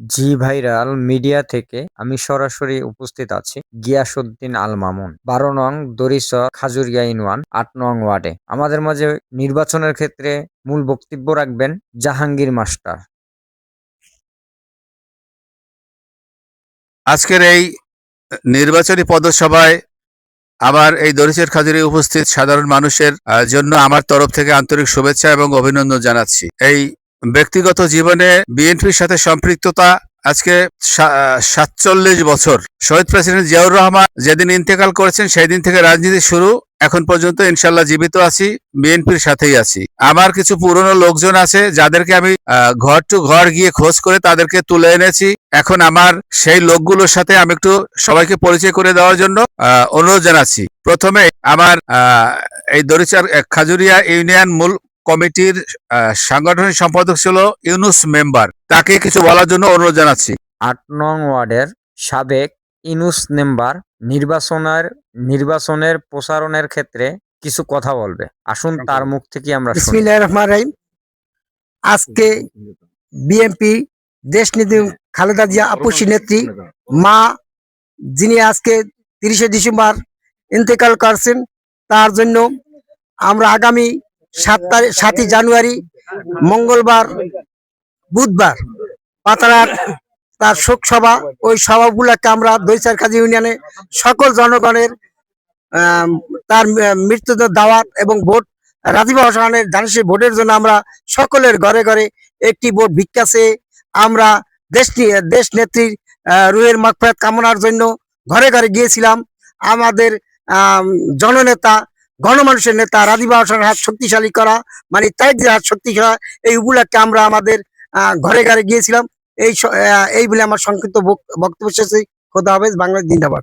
জি viral media থেকে আমি সরাসরি উপস্থিত আছি গিয়াসউদ্দিন আল মামুন, বারো নং দরিস খাজুরিয়া ইউনিয়ন, আট নং ওয়ার্ডে। আমাদের মাঝে নির্বাচনের ক্ষেত্রে মূল বক্তব্য রাখবেন জাহাঙ্গীর মাস্টার। আজকের এই নির্বাচনী পদসভায় আমার এই দরিচের খাজুরি উপস্থিত সাধারণ মানুষের জন্য আমার তরফ থেকে আন্তরিক শুভেচ্ছা এবং অভিনন্দন জানাচ্ছি। এই ব্যক্তিগত জীবনে বিএনপির সাথে সম্পৃক্ততা আজকে সাতচল্লিশ বছর। শহীদ প্রেসিডেন্ট জিয়াউর রহমান যেদিন ইন্তেকাল করেছেন সেই দিন থেকে রাজনীতি শুরু। এখন পর্যন্ত ইনশাল্লাহ জীবিত আছি, বিএনপির সাথেই আছি। আমার কিছু পুরনো লোকজন আছে, যাদেরকে আমি ঘর টু ঘর গিয়ে খোঁজ করে তাদেরকে তুলে এনেছি। এখন আমার সেই লোকগুলোর সাথে আমি একটু সবাইকে পরিচয় করে দেওয়ার জন্য অনুরোধ জানাচ্ছি। প্রথমে আমার এই দরিচার খাজুরিয়া ইউনিয়ন মূল কমিটির আহ, সাংগঠনিক সম্পাদক ছিল ইউনুস মেম্বার। তাকে কিছু বলার জন্য অনুরোধ জানাচ্ছি। আট নং ওয়ার্ডের সাবেক ইনুস মেম্বার নির্বাচনের নির্বাচনের প্রসারণের ক্ষেত্রে কিছু কথা বলবে। আসুন তার মুখ থেকে আমরা শুনি। বিসমিল্লাহ রহমান আজকে বিএনপি দেশ নীতি খালেদা জিয়া আপসী নেত্রী মা যিনি আজকে তিরিশে ডিসেম্বর ইন্তেকাল করছেন তার জন্য আমরা আগামী সাত তারিখ, সাতই জানুয়ারি, মঙ্গলবার, বুধবার। পাতারার তার শোক সভা, ওই সভাগুলোকে আমরা দৈচার কাজী ইউনিয়নে সকল জনগণের তার মৃত্যুতে দাওয়াত এবং ভোট, রাজীব হাসানের ধানের ভোটের জন্য আমরা সকলের ঘরে ঘরে একটি ভোট ভিক্ষা চেয়ে আমরা দেশ দেশ নেত্রীর রুহের মাকফাত কামনার জন্য ঘরে ঘরে গিয়েছিলাম। আমাদের জননেতা গণমানুষের নেতা, রাজীব আসার হাত শক্তিশালী করা মানে তাইদের হাত শক্তিশালী এই উপলক্ষে আমরা আমাদের ঘরে ঘরে গিয়েছিলাম। এই এই বলে আমার সংক্ষিপ্ত বক- বক্তব্য শেষে খোদা হবে বাংলাদেশ জিন্দাবাদ।